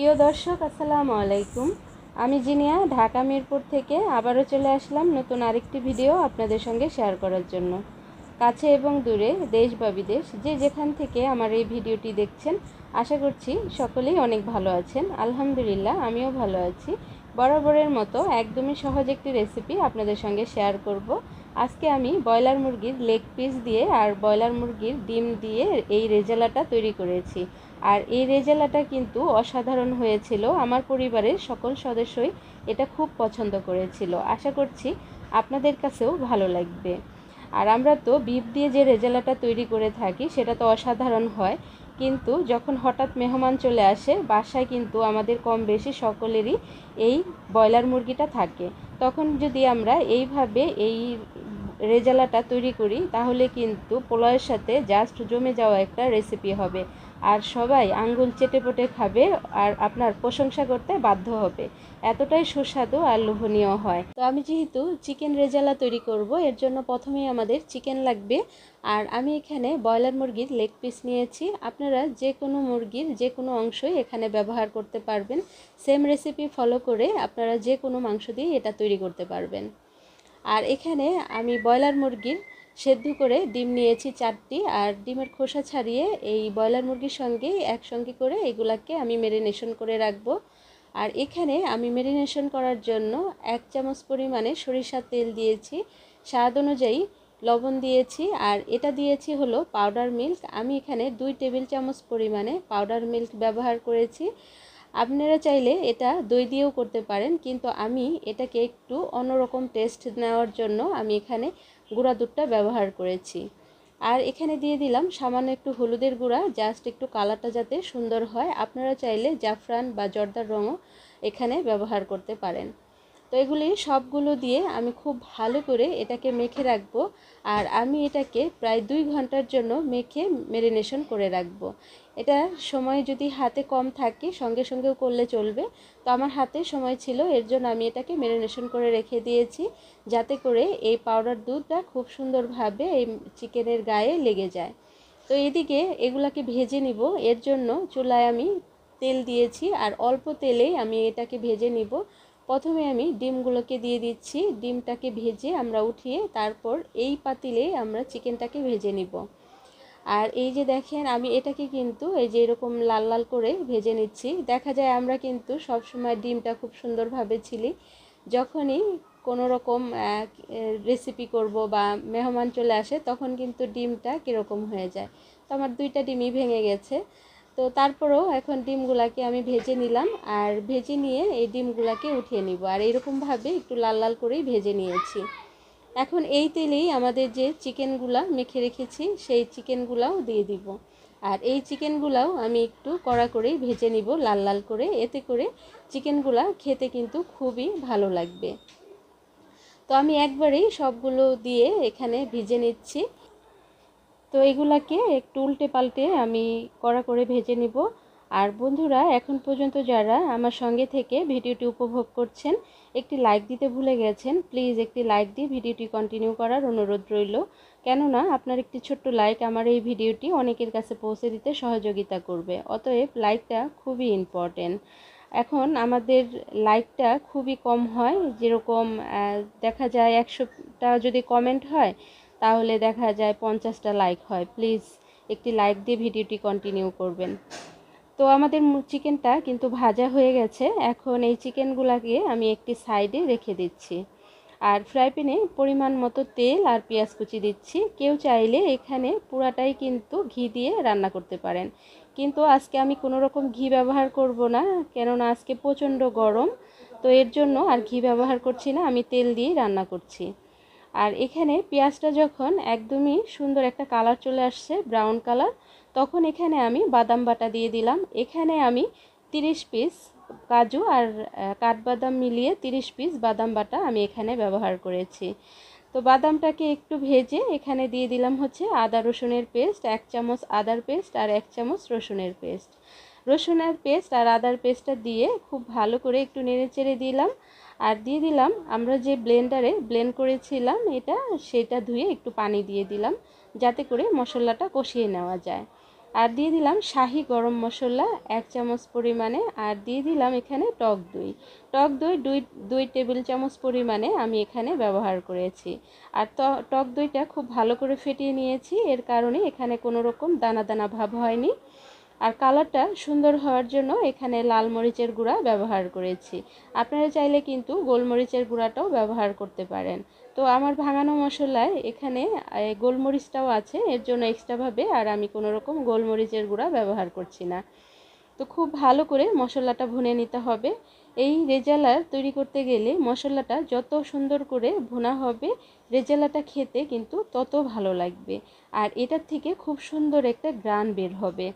প্রিয় দর্শক, আসসালামু আলাইকুম। আমি জিনিয়া, ঢাকা মিরপুর থেকে আবারও চলে আসলাম নতুন আরেকটি ভিডিও আপনাদের সঙ্গে শেয়ার করার জন্য। কাছে এবং দূরে, দেশ বা বিদেশ, যে যেখান থেকে আমার এই ভিডিওটি দেখছেন, আশা করছি সকলেই অনেক ভালো আছেন। আলহামদুলিল্লাহ, আমিও ভালো আছি। বরাবরের মতো একদমই সহজ একটি রেসিপি আপনাদের সঙ্গে শেয়ার করব। আজকে আমি ব্রয়লার মুরগির লেগ পিস দিয়ে আর ব্রয়লার মুরগির ডিম দিয়ে এই রেজালাটা তৈরি করেছি। আর এই রেজালাটা কিন্তু অসাধারণ হয়েছিল। আমার পরিবারের সকল সদস্যই এটা খুব পছন্দ করেছিল। আশা করছি আপনাদের কাছেও ভালো লাগবে। আর আমরা তো বিপ দিয়ে যে রেজালাটা তৈরি করে থাকি, সেটা তো অসাধারণ হয়। কিন্তু যখন হঠাৎ মেহমান চলে আসে, বাসায় কিন্তু আমাদের কম বেশি সকলেরই এই ব্রয়লার মুরগিটা থাকে। তখন যদি আমরা এইভাবে এই রেজালাটা তৈরি করি, তাহলে কিন্তু পোলাওয়ের সাথে জাস্ট জমে যাওয়া একটা রেসিপি হবে। আর সবাই আঙ্গুল চেটে পটে খাবে আর আপনার প্রশংসা করতে বাধ্য হবে। এতটাই সুস্বাদু আর লোভনীয় হয়। তো আমি যেহেতু চিকেন রেজালা তৈরি করব, এর জন্য প্রথমেই আমাদের চিকেন লাগবে। আর আমি এখানে ব্রয়লার মুরগির লেগ পিস নিয়েছি। আপনারা যে কোনো মুরগির যে কোনো অংশই এখানে ব্যবহার করতে পারবেন। সেম রেসিপি ফলো করে আপনারা যে কোনো মাংস দিয়ে এটা তৈরি করতে পারবেন। আর এখানে আমি ব্রয়লার মুরগির সেদ্ধ করে ডিম নিয়েছি চারটি আর ডিমের খোসা ছাড়িয়ে এই ব্রয়লার মুরগির সঙ্গে একসঙ্গে করে এগুলাকে আমি মেরিনেশন করে রাখব। আর এখানে আমি মেরিনেশন করার জন্য এক চামচ পরিমাণে সরিষার তেল দিয়েছি। স্বাদ অনুযায়ী লবণ দিয়েছি আর এটা দিয়েছি হলো পাউডার মিল্ক আমি এখানে দুই টেবিল চামচ পরিমাণে পাউডার মিল্ক ব্যবহার করেছি। আপনারা চাইলে এটা দই দিয়েও করতে পারেন, কিন্তু আমি এটাকে একটু অন্যরকম টেস্ট নেওয়ার জন্য আমি এখানে গুঁড়া দুধটা ব্যবহার করেছি। আর এখানে দিয়ে দিলাম সামান্য একটু হলুদের গুঁড়া জাস্ট একটু কালারটা যাতে সুন্দর হয়। আপনারা চাইলে জাফরান বা জর্দার রঙও এখানে ব্যবহার করতে পারেন। তো এগুলি সবগুলো দিয়ে আমি খুব ভালো করে এটাকে মেখে রাখব আর আমি এটাকে প্রায় দুই ঘণ্টার জন্য মেখে মেরিনেশন করে রাখব। এটা সময় যদি হাতে কম থাকে, সঙ্গে সঙ্গেও করলে চলবে। তো আমার হাতে সময় ছিল, এর জন্য আমি এটাকে মেরিনেশন করে রেখে দিয়েছি যাতে করে এই পাউডার দুধটা খুব সুন্দরভাবে এই চিকেনের গায়ে লেগে যায়। তো এদিকে এগুলাকে ভেজে নিব। এর জন্য চুলায় আমি তেল দিয়েছি আর অল্প তেলেই আমি এটাকে ভেজে নিব। প্রথমে আমি ডিমগুলোকে দিয়ে দিচ্ছি। ডিমটাকে ভেজে আমরা উঠিয়ে তারপর এই পাতিলে আমরা চিকেনটাকে ভেজে নিব। আর এই যে দেখেন, আমি এটাকে কিন্তু এই যে এরকম লাল লাল করে ভেজে নিচ্ছি। দেখা যায় আমরা কিন্তু সব সময় ডিমটা খুব সুন্দরভাবে ছিলি। যখনই কোনো রকম রেসিপি করব বা মেহমান চলে আসে, তখন কিন্তু ডিমটা কীরকম হয়ে যায়। তো আমার দুইটা ডিমই ভেঙে গেছে। তো তারপরেও এখন ডিমগুলাকে আমি ভেজে নিলাম আর ভেজে নিয়ে এই ডিমগুলাকে উঠিয়ে নিব। আর এরকমভাবে একটু লাল লাল করেই ভেজে নিয়েছি। এখন এই তেলেই আমাদের যে চিকেনগুলা মেখে রেখেছি, সেই চিকেনগুলাও দিয়ে দিব। আর এই চিকেনগুলাও আমি একটু কড়া করেই ভেজে নিব লাল লাল করে। এতে করে চিকেনগুলা খেতে কিন্তু খুবই ভালো লাগবে। তো আমি একবারেই সবগুলো দিয়ে এখানে ভিজে নিচ্ছি। তো এগুলাকে একটু উল্টে পাল্টে আমি কড়া করে ভেজে নিব। আর বন্ধুরা, এখন পর্যন্ত যারা আমার সঙ্গে থেকে ভিডিওটি উপভোগ করছেন, একটি লাইক দিতে ভুলে গেছেন, প্লিজ একটি লাইক দিয়ে ভিডিওটি কন্টিনিউ করার অনুরোধ রইল। কেননা, আপনার একটি ছোট্ট লাইক আমার এই ভিডিওটি অনেকের কাছে পৌঁছে দিতে সহযোগিতা করবে। অতএব লাইকটা খুবই ইম্পর্টেন্ট এখন আমাদের লাইকটা খুবই কম হয়, যেরকম দেখা যায় একশোটা যদি কমেন্ট হয় তাহলে দেখা যায় পঞ্চাশটা লাইক হয়। প্লিজ একটি লাইক দিয়ে ভিডিওটি কন্টিনিউ করবেন। তো আমাদের চিকেনটা কিন্তু ভাজা হয়ে গেছে। এখন এই চিকেনগুলাকে আমি একটি সাইডে রেখে দিচ্ছি। আর ফ্রাই প্যানে পরিমাণ মতো তেল আর পেঁয়াজ কুচি দিচ্ছি। কেউ চাইলে এখানে পুরাটাই কিন্তু ঘি দিয়ে রান্না করতে পারেন। কিন্তু আজকে আমি কোনো রকম ঘি ব্যবহার করব না, কেননা আজকে প্রচণ্ড গরম। তো এর জন্য আর ঘি ব্যবহার করছি না, আমি তেল দিয়ে রান্না করছি। আর এখানে পেঁয়াজটা যখন একদমই সুন্দর একটা কালার চলে আসছে ব্রাউন কালার তখন এখানে আমি বাদাম বাটা দিয়ে দিলাম। এখানে আমি তিরিশ পিস কাজু আর কাঠবাদাম মিলিয়ে তিরিশ পিস বাদাম বাটা আমি এখানে ব্যবহার করেছি। তো বাদামটাকে একটু ভেজে এখানে দিয়ে দিলাম হচ্ছে আদা রসুনের পেস্ট এক চামচ আদার পেস্ট আর এক চামচ রসুনের পেস্ট রসুনের পেস্ট আর আদার পেস্টটা দিয়ে খুব ভালো করে একটু নেড়ে চেড়ে দিলাম। আর দিয়ে দিলাম, আমরা যে ব্লেন্ডারে ব্লেন্ড করেছিলাম এটা, সেটা ধুয়ে একটু পানি দিয়ে দিলাম, যাতে করে মশলাটা কষিয়ে নেওয়া যায়। আর দিয়ে দিলাম শাহি গরম মশলা, এক চামচ পরিমাণে, আর দিয়ে দিলাম এখানে টক দই। টক দই দুই দুই টেবিল চামচ পরিমাণে আমি এখানে ব্যবহার করেছি। আর টক দইটা খুব ভালো করে ফেটিয়ে নিয়েছি, এর কারণে এখানে কোনো রকম দানা দানা ভাব হয়নি। আর কালারটা সুন্দর হওয়ার জন্য এখানে লাল মরিচের গুঁড়া ব্যবহার করেছি। আপনারা চাইলে কিন্তু গোলমরিচের গুঁড়াটাও ব্যবহার করতে পারেন। তো আমার ভাঙানো মশলায় এখানে গোলমরিচটাও আছে। এর জন্য এক্সট্রাভাবে আর আমি কোনো রকম গোলমরিচের গুঁড়া ব্যবহার করছি না। তো খুব ভালো করে মশলাটা ভুনে নিতে হবে। এই রেজালার তৈরি করতে গেলে মশলাটা যত সুন্দর করে ভুনা হবে, রেজালাটা খেতে কিন্তু তত ভালো লাগবে। আর এটার থেকে খুব সুন্দর একটা গ্রান বের হবে।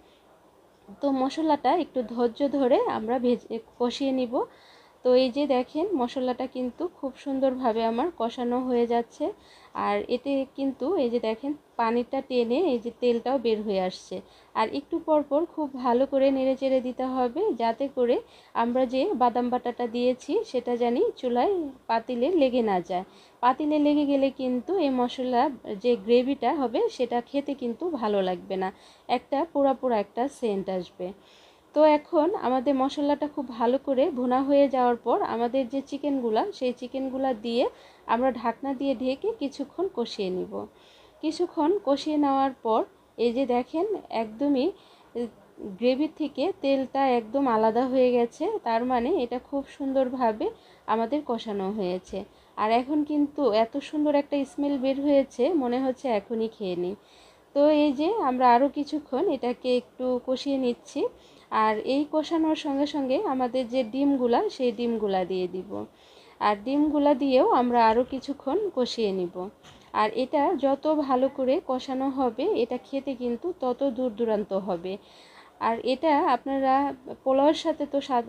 তো মশলাটা একটু ধৈর্য ধরে আমরা ভেজে কষিয়ে নিব। তো এই যে দেখেন, মশলাটা কিন্তু খুব সুন্দরভাবে আমার কষানো হয়ে যাচ্ছে। আর এতে কিন্তু এই যে দেখেন, পানিটা টেনে এই যে তেলটাও বের হয়ে আসছে। আর একটু পর পর খুব ভালো করে নেড়ে চেড়ে দিতে হবে, যাতে করে আমরা যে বাদাম বাটাটা দিয়েছি, সেটা জানি চুলায় পাতিলে লেগে না যায়। পাতিলে লেগে গেলে কিন্তু এই মশলা, যে গ্রেভিটা হবে, সেটা খেতে কিন্তু ভালো লাগবে না। একটা পোড়া পোড়া একটা সেন্ট আসবে। তো এখন আমাদের মশলাটা খুব ভালো করে ভুনা হয়ে যাওয়ার পর আমাদের যে চিকেনগুলা, সেই চিকেনগুলা দিয়ে আমরা ঢাকনা দিয়ে ঢেকে কিছুক্ষণ কষিয়ে নিব। কিছুক্ষণ কষিয়ে নেওয়ার পর এই যে দেখেন একদমই গ্রেভির থেকে তেলটা একদম আলাদা হয়ে গেছে, তার মানে এটা খুব সুন্দরভাবে আমাদের কষানো হয়েছে। আর এখন কিন্তু এত সুন্দর একটা স্মেল বের হয়েছে, মনে হচ্ছে এখনই খেয়ে নিই। তো এই যে আমরা আরও কিছুক্ষণ এটাকে একটু কষিয়ে নিচ্ছি। আর এই কষানোর সঙ্গে সঙ্গে আমাদের যে ডিমগুলা, সেই ডিমগুলা দিয়ে দিব। আর ডিমগুলা দিয়েও আমরা আরও কিছুক্ষণ কষিয়ে নিব। আর এটা যত ভালো করে কষানো হবে, এটা খেতে কিন্তু তত দূর দূরান্ত হবে। আর এটা আপনারা, পোলাওয়ের সাথে তো স্বাদ,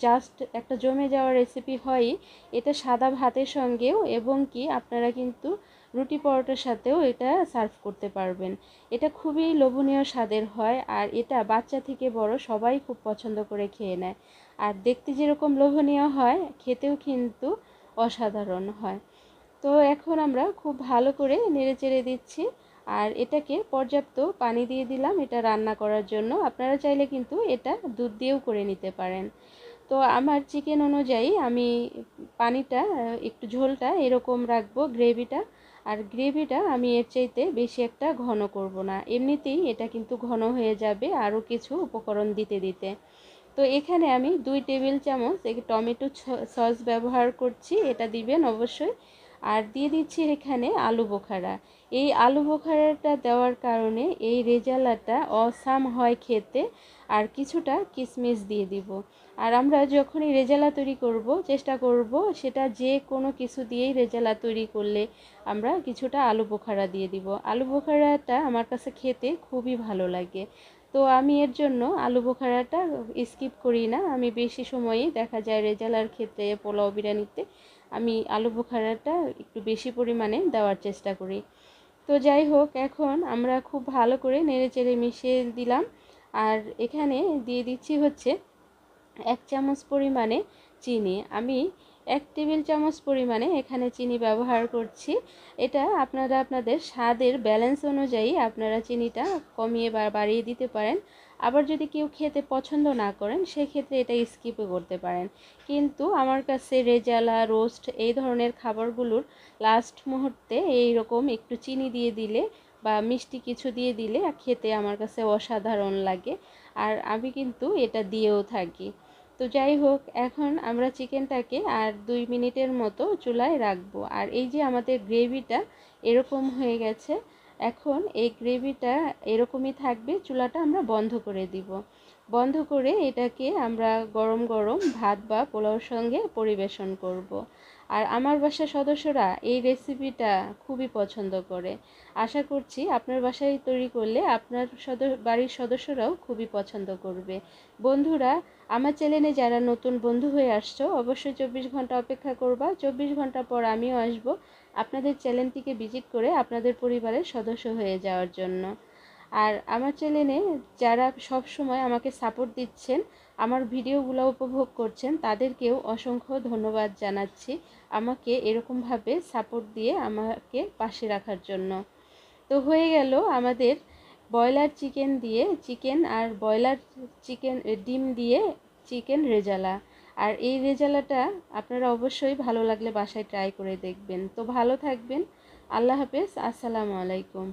জাস্ট একটা জমে যাওয়া রেসিপি হয়ই। এটা সাদা ভাতের সঙ্গেও এবং কি আপনারা কিন্তু রুটি পরোটার সাথেও এটা সার্ভ করতে পারবেন। এটা খুবই লোভনীয় স্বাদের হয় আর এটা বাচ্চা থেকে বড় সবাই খুব পছন্দ করে খেয়ে নেয়। আর দেখতে যেরকম লোভনীয় হয়, খেতেও কিন্তু অসাধারণ হয়। তো এখন আমরা খুব ভালো করে নেড়ে চেড়ে দিচ্ছি আর এটাকে পর্যাপ্ত পানি দিয়ে দিলাম এটা রান্না করার জন্য। আপনারা চাইলে কিন্তু এটা দুধ দিয়েও করে নিতে পারেন। তো আমার চিকেন অনুযায়ী আমি পানিটা, একটু ঝোলটা এরকম রাখব, গ্রেভিটা আর গ্রেভিটা আমি এর চাইতে বেশি একটা ঘন করব না। এমনিতেই এটা কিন্তু ঘন হয়ে যাবে আরও কিছু উপকরণ দিতে দিতে। তো এখানে আমি দুই টেবিল চামচ টমেটো সস ব্যবহার করছি। এটা দিবেন অবশ্যই আর দিয়ে দিচ্ছি এখানে আলু বোখারা। এই আলু বোখারাটা দেওয়ার কারণে এই রেজালাটা অসাম হয় খেতে আর কিছুটা কিশমিশ দিয়ে দিব। আর আমরা যখনই রেজালা তৈরি করব, চেষ্টা করব সেটা যে কোনো কিছু দিয়েই রেজালা তৈরি করলে আমরা কিছুটা আলু বোখারা দিয়ে দিব। আলু বোখারাটা আমার কাছে খেতে খুবই ভালো লাগে। তো আমি এর জন্য আলু বোখারাটা স্কিপ করি না। আমি বেশি সময়ই দেখা যায় রেজালার ক্ষেত্রে পোলাও বিরিয়ানিতে আমি আলু বোখারাটা একটু বেশি পরিমাণে দেওয়ার চেষ্টা করি। তো যাই হোক, এখন আমরা খুব ভালো করে নেড়ে চেড়ে মিশিয়ে দিলাম। আর এখানে দিয়ে দিচ্ছি হচ্ছে এক চামচ পরিমাণে চিনি। আমি এক টেবিল চামচ পরিমাণে এখানে চিনি ব্যবহার করছি। এটা আপনারা আপনাদের স্বাদের ব্যালেন্স অনুযায়ী আপনারা চিনিটা কমিয়ে বা বাড়িয়ে দিতে পারেন। আবার যদি কেউ খেতে পছন্দ না করেন, সেক্ষেত্রে এটা স্কিপও করতে পারেন। কিন্তু আমার কাছে রেজালা রোস্ট এই ধরনের খাবারগুলোর লাস্ট মুহূর্তে এই রকম একটু চিনি দিয়ে দিলে বা মিষ্টি কিছু দিয়ে দিলে খেতে আমার কাছে অসাধারণ লাগে। আর আমি কিন্তু এটা দিয়েও থাকি। তো যাই হোক, এখন আমরা চিকেনটাকে আর দুই মিনিটের মতো চুলায় রাখব। আর এই যে আমাদের গ্রেভিটা এরকম হয়ে গেছে, এখন এই গ্রেভিটা এরকমই থাকবে, চুলাটা আমরা বন্ধ করে দিব। বন্ধ করে এটাকে আমরা গরম গরম ভাত বা পোলাওর সঙ্গে পরিবেশন করব। আর আমার বাসার সদস্যরা এই রেসিপিটা খুবই পছন্দ করে। আশা করছি আপনার বাসায় তৈরি করলে আপনার সদ, বাড়ির সদস্যরাও খুবই পছন্দ করবে। বন্ধুরা আমার চ্যানেলে যারা নতুন বন্ধু হয়ে আসছো, অবশ্যই চব্বিশ ঘণ্টা অপেক্ষা করবা। চব্বিশ ঘণ্টা পর আমিও আসব আপনাদের চ্যানেলটিকে ভিজিট করে আপনাদের পরিবারের সদস্য হয়ে যাওয়ার জন্য। আর আমার চ্যানেলে যারা সব সময় আমাকে সাপোর্ট দিচ্ছেন, আমার ভিডিওগুলো উপভোগ করছেন, তাদেরকেও অসংখ্য ধন্যবাদ জানাচ্ছি আমাকে এরকমভাবে সাপোর্ট দিয়ে আমাকে পাশে রাখার জন্য। তো হয়ে গেল আমাদের ব্রয়লার চিকেন দিয়ে চিকেন আর ব্রয়লার চিকেন ডিম দিয়ে চিকেন রেজালা। আর এই রেজালাটা আপনারা অবশ্যই ভালো লাগলে বাসায় ট্রাই করে দেখবেন। তো ভালো থাকবেন। আল্লাহ হাফেজ। আসসালামু আলাইকুম।